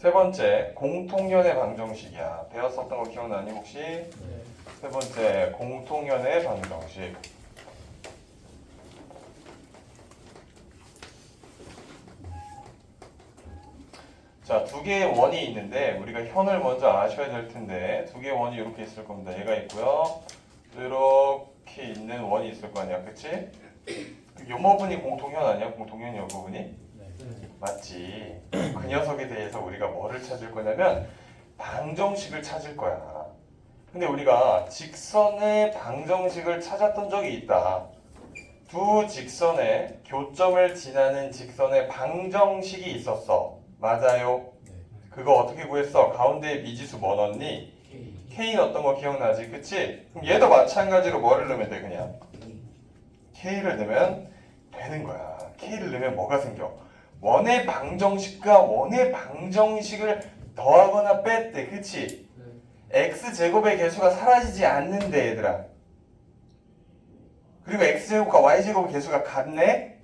세 번째 공통연의 방정식이야. 배웠었던 거 기억나니 혹시? 네. 세 번째 공통연의 방정식. 자, 두 개의 원이 있는데 우리가 현을 먼저 아셔야 될 텐데 두 개의 원이 이렇게 있을 겁니다. 얘가 있고요. 이렇게 있는 원이 있을 거 아니야, 그치? 요 부분이 공통현 아니야? 공통현 요 부분이? 네. 맞지. 그 녀석에 대해서 우리가 뭐를 찾을 거냐면 방정식을 찾을 거야. 근데 우리가 직선의 방정식을 찾았던 적이 있다. 두 직선의 교점을 지나는 직선의 방정식이 있었어. 맞아요. 네. 그거 어떻게 구했어? 가운데에 미지수 뭐 넣었니? K. 넣었던 거 기억나지? 그치? 그럼 얘도 마찬가지로 뭐를 넣으면 돼 그냥? K를 넣으면 되는 거야. K를 넣으면 뭐가 생겨? 원의 방정식과 원의 방정식을 더하거나 뺐대. 그치? 네. X제곱의 개수가 사라지지 않는데 얘들아. 그리고 X제곱과 Y제곱의 개수가 같네?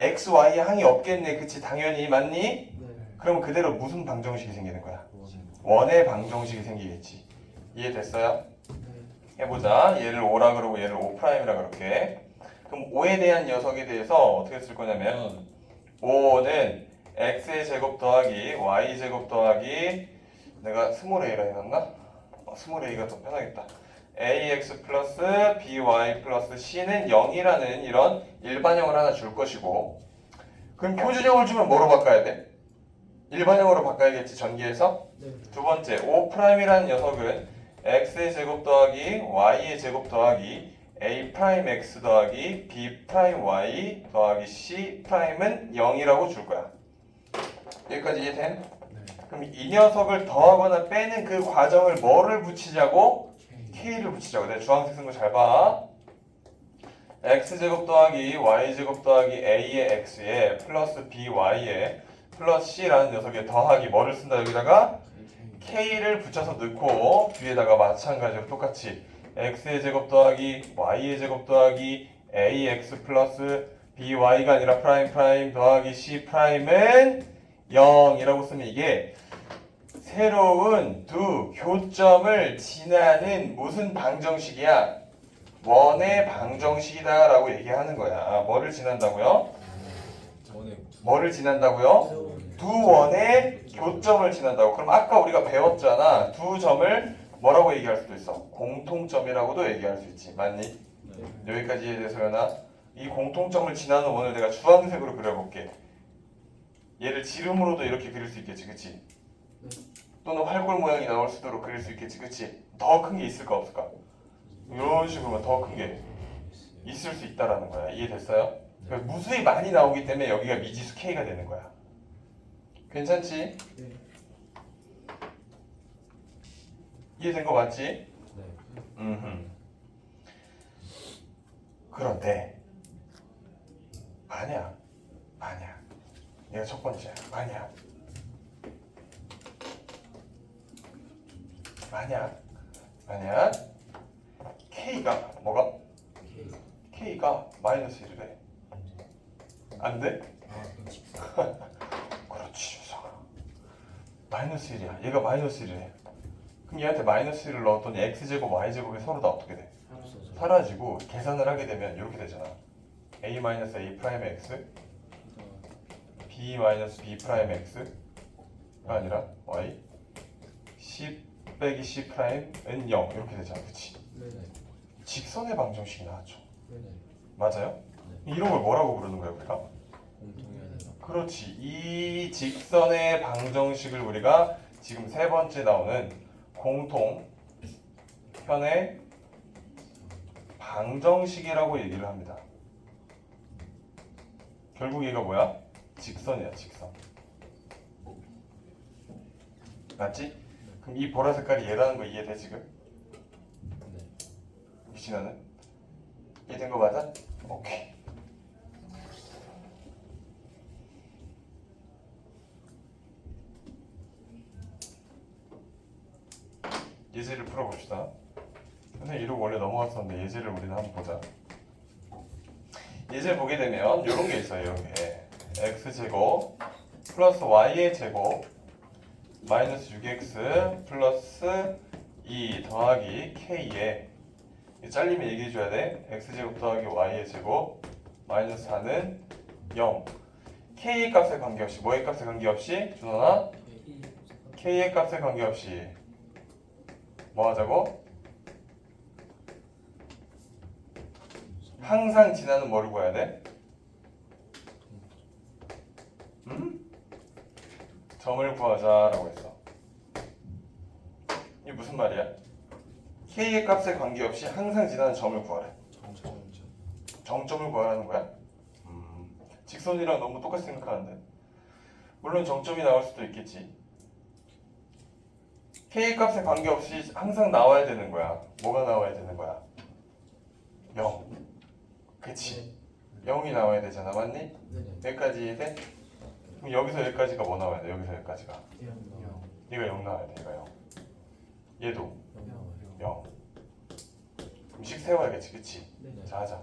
X, Y 항이 없겠네. 그치? 당연히 맞니? 네. 그러면 그대로 무슨 방정식이 생기는 거야? 원. 원의 방정식이 생기겠지. 이해됐어요? 네. 해보자. 얘를 5라 그러고 얘를 5'이라 그럴게. 그럼 5에 대한 녀석에 대해서 어떻게 쓸 거냐면 5는 x의 제곱 더하기 y 제곱 더하기 내가 스몰 a라 해놨나? 어, 스몰 a가 더 편하겠다. ax 플러스 by 플러스 c는 0이라는 이런 일반형을 하나 줄 것이고 그럼 표준형을 주면 뭐로 바꿔야 돼? 일반형으로 바꿔야겠지 전기에서? 네. 두 번째 5'이라는 녀석은 x의 제곱 더하기 y의 제곱 더하기 a 프라임 x 더하기 b 프라임 y 더하기 c 프라임은 0이라고 줄 거야. 여기까지 이해됨? 네. 그럼 이 녀석을 더하거나 빼는 그 과정을 뭐를 붙이자고? K. k를 붙이자고. 내가 주황색 쓴 거 잘 봐. x 제곱 더하기 y 제곱 더하기 a의 x에 플러스 by에 플러스 c라는 녀석에 더하기 뭐를 쓴다 여기다가 k를 붙여서 넣고 뒤에다가 마찬가지로 똑같이 x의 제곱 더하기 y의 제곱 더하기 ax 플러스 by가 아니라 프라임 프라임 더하기 c 프라임은 0이라고 쓰면 이게 새로운 두 교점을 지나는 무슨 방정식이야? 원의 방정식이다 라고 얘기하는 거야. 뭐를 지난다고요? 뭐를 지난다고요? 두 원의 교점을 지난다고. 그럼 아까 우리가 배웠잖아. 두 점을 뭐라고 얘기할 수도 있어? 공통점이라고도 얘기할 수 있지. 맞니? 네. 여기까지 이해돼서요나? 이 공통점을 지나는 원을 내가 주황색으로 그려볼게. 얘를 지름으로도 이렇게 그릴 수 있겠지, 그치? 네. 또는 활골 모양이 나올 수도록 그릴 수 있겠지, 그치? 더 큰 게 있을까 없을까? 이런 식으로 더 큰 게 있을 수 있다라는 거야. 이해됐어요? 그러니까 무수히 많이 나오기 때문에 여기가 미지수 K가 되는 거야. 괜찮지? 네. 이해된 거 맞지? 네. 음. 그런데 만약 만약 얘가 첫 번째야. 만약 만약 만약 K가 뭐가 K. K가 마이너스 1이래. 안 돼? 아. 그렇지 유성아 마이너스 1이야 얘가 마이너스 1이래 그럼 얘한테 마이너스 1을 넣었더니 x제곱 y제곱이 서로 다 어떻게 돼? 사라지고 계산을 하게 되면 이렇게 되잖아 a 마이너스 a 프라임 x b 마이너스 b 프라임 x가 아니라 y c 빼기 c 프라임은 0 이렇게 되잖아? 네. 네. 직선의 방정식이 나왔죠 네. 맞아요? 이런 걸 뭐라고 부르는 거야 우리가? 그렇지. 이 직선의 방정식을 우리가 지금 세 번째 나오는 공통 현의 방정식이라고 얘기를 합니다. 결국 얘가 뭐야? 직선이야, 직선. 맞지? 그럼 이 보라 색깔이 얘라는 거 이해돼 지금? 네. 유진아는? 이해된 거 맞아? 오케이. 예제를 풀어봅시다. 선생님 이러고 원래 넘어갔었는데 예제를 우리는 한번 보자. 예제 보게 되면 이런 게 있어요. 이런 게 x 제곱 플러스 y의 제곱 마이너스 6x 플러스 2 더하기 k에 이 잘리면 얘기해줘야 돼 x제곱 더하기 y의 제곱 마이너스 4는 0 k의 값에 관계없이 뭐의 값에 관계없이 준원아 k의 값에 관계없이 뭐 하자고? 항상 지나는 뭐를 구해야 돼? 음? 점을 구하자라고 했어. 이게 무슨 말이야? k의 값에 관계없이 항상 지나는 점을 구하래. 정점을 구하라는 거야? 음, 직선이랑 너무 똑같이 생각하는데. 물론 정점이 나올 수도 있겠지. K 값에 관계없이 항상 나와야 되는 거야. 뭐가 나와야 되는 거야? 0. 그치? 0이 나와야 되잖아, 맞니? 네 여기까지 이해돼? 그럼 여기서 여기까지가 뭐 나와야 돼? 여기서 여기까지가. 얘가 0 나와야 돼, 얘가 0. 얘도 0. 그럼 식 세워야겠지, 그치? 자 하자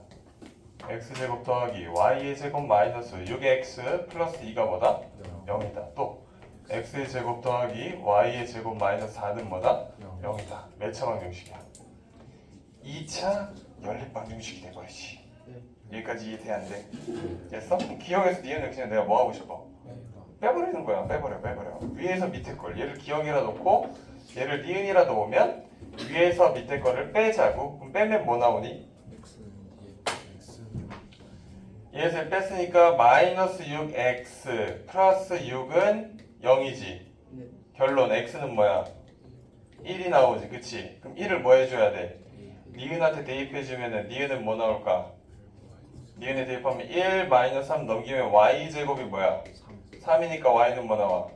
x제곱 더하기 y의 제곱 마이너스 6x 플러스 2가 뭐다? 0이다 또 x의 제곱 더하기 y의 제곱 마이너스 4는 뭐다? 0 이다 몇차 방정식이야? 2차 연립 방정식이 돼버리지 여기까지 이해돼 안 돼? 됐어? 기억에서 니은을 그냥 내가 뭐 하고 싶어? 빼버리는 거야 빼버려 빼버려 위에서 밑에 걸 얘를 기억이라 놓고 얘를 니은이라 놓으면 위에서 밑에 거를 빼자고 그럼 빼면 뭐 나오니? 얘를 뺐으니까 마이너스 6x 플러스 6은 0이지 결론 x는 뭐야? 1이 나오지 그치? 그럼 1을 뭐 해줘야 돼? 니은한테 대입해주면은 니은은 뭐 나올까? 니은에 대입하면 1 마이너스 3 넘기면 y제곱이 뭐야? 3 이니까 y는 뭐 나와?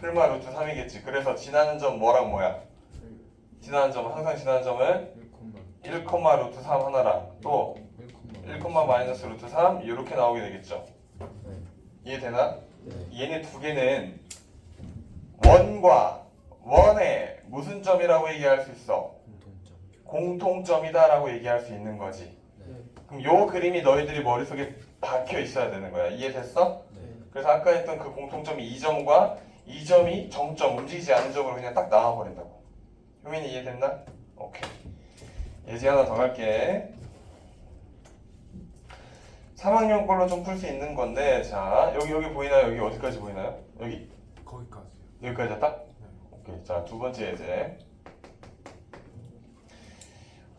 풀마 루트 3이겠지 그래서 지나는 점 뭐랑 뭐야? 지나는 점 항상 지나는 점은 1, 루트 3 하나랑 또 1, 마이너스 루트 3 이렇게 나오게 되겠죠. 이해되나? 얘네 두 개는 원과 원의 무슨 점이라고 얘기할 수 있어? 공통점이다라고 얘기할 수 있는 거지. 그럼 요 그림이 너희들이 머릿속에 박혀 있어야 되는 거야. 이해됐어? 그래서 아까 했던 그 공통점이 이 점과 이 점이 정점 움직이지 않는 점으로 그냥 딱 나와 버린다고. 효민이 이해됐나? 오케이. 예제 하나 더 갈게. 3학년 걸로 좀 풀 수 있는 건데 자 여기 여기 보이나요? 여기 어디까지 보이나요? 여기 거기까지요. 여기까지 딱? 오케이. 자 두 번째 예제.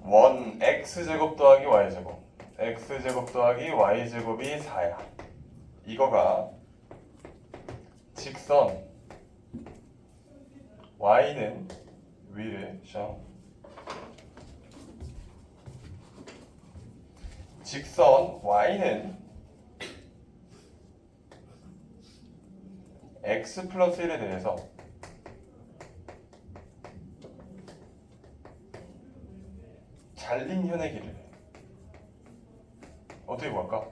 원 x 제곱 더하기 y 제곱. X 제곱 더하기 y 제곱이 4야. 이거가 직선 y는 위를 셔 직선 y는 x 플러스 1에 대해서 잘린 현의 길을 어떻게 구할까?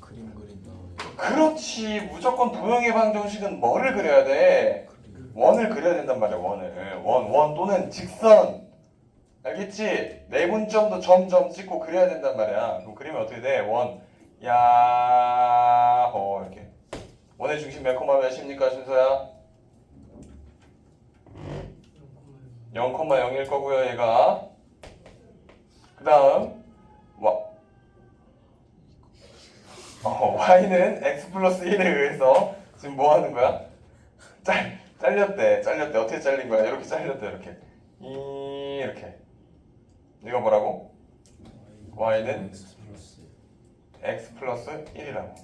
그림 그린다 그렇지. 무조건 도형의 방정식은 뭐를 그려야 돼? 원을 그려야 된단 말이야 원을. 원, 원 또는 직선 알겠지? 내분점도 점점 찍고 그려야 된단 말이야 그럼 그리면 어떻게 돼? 원 야 호 이렇게 원의 중심 몇 콤마 몇입니까 순서야? 0,01 거고요 얘가 그 다음 와 어, y는 x 플러스 1에 의해서 지금 뭐 하는 거야? 짤, 잘렸대 잘렸대 어떻게 잘린 거야? 이렇게 잘렸대 이렇게 이 이렇게 이거 뭐라고? y는 X 플러스 x 플러스 1이라고.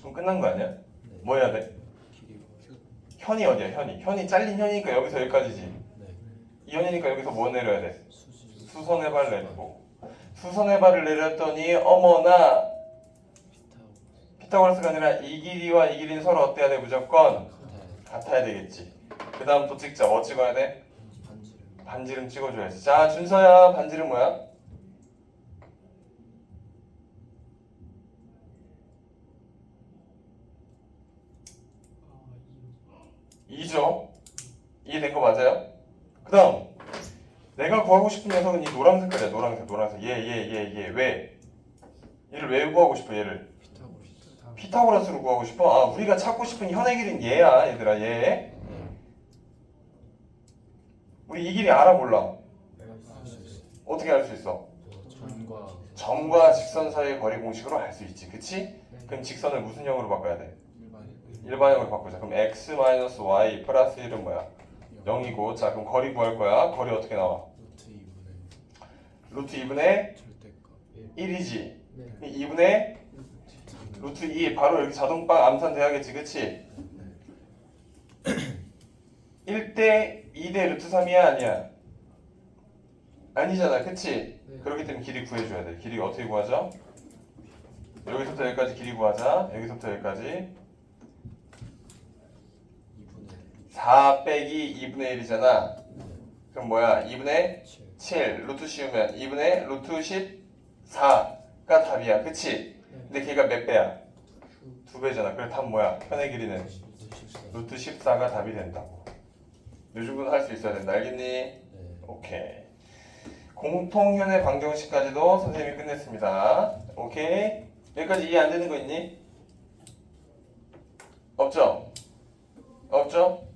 그럼 끝난 거 아니야? 네. 뭐 해야 돼? 현이 어디야? 현이. 현이 잘린 현이니까 여기서 여기까지지. 네. 이 현이니까 여기서 뭐 내려야 돼? 발을 내리고. 수선의 발을 내렸더니 어머나 피타고 피타고라스가 아니라 이 길이와 이 길이는 서로 어때야 돼? 무조건 같아야 되겠지. 그 다음 또 찍자. 뭐 찍어야 돼? 반지름 찍어줘야지 자 준서야 반지름 뭐야? 이죠 이해된 거 맞아요? 그 다음 내가 구하고 싶은 녀석은 이 노란색 깔이야 노란색 노란색 얘 얘 얘 얘 왜? 얘 얘를 왜 구하고 싶어 얘를 피타고라스. 피타고라스로 구하고 싶어? 아 우리가 찾고 싶은 현의 길이는 얘야 얘들아 얘 네. 우리 이 길이 알아 몰라. 어떻게 알 수 있어? 점과 직선 사이의 거리 공식으로 알 수 있지 그치? 네. 그럼 직선을 무슨 형으로 바꿔야 돼? 일반 일반형으로 바꾸자 그럼 x 마이너스 y 플러스 1은 뭐야? 0이고 자 그럼 거리 구할 거야 거리 어떻게 나와? 루트 2분의 루트 2분의 절대값. 1이지 네. 2분의 루트 2 바로 여기 자동방 암산 돼야겠지 그치? 1대 2대 루트 3이야 아니야? 아니잖아 그치? 네. 그렇기 때문에 길이 구해줘야 돼 길이 어떻게 구하죠? 여기서부터 여기까지 길이 구하자 여기서부터 여기까지 2분의 4 빼기 2분의 1이잖아 그럼 뭐야 2분의 7. 7 루트 씌우면 2분의 루트 14가 답이야 그치? 근데 걔가 몇 배야? 두 배잖아 그래 답 뭐야? 현의 길이는 루트 14가 답이 된다고 이 정도는 할수 있어야 된다 알겠니? 네. 오케이 공통현의 방정식까지도 선생님이 끝냈습니다 오케이 여기까지 이해 안 되는 거 있니? 없죠? 없죠?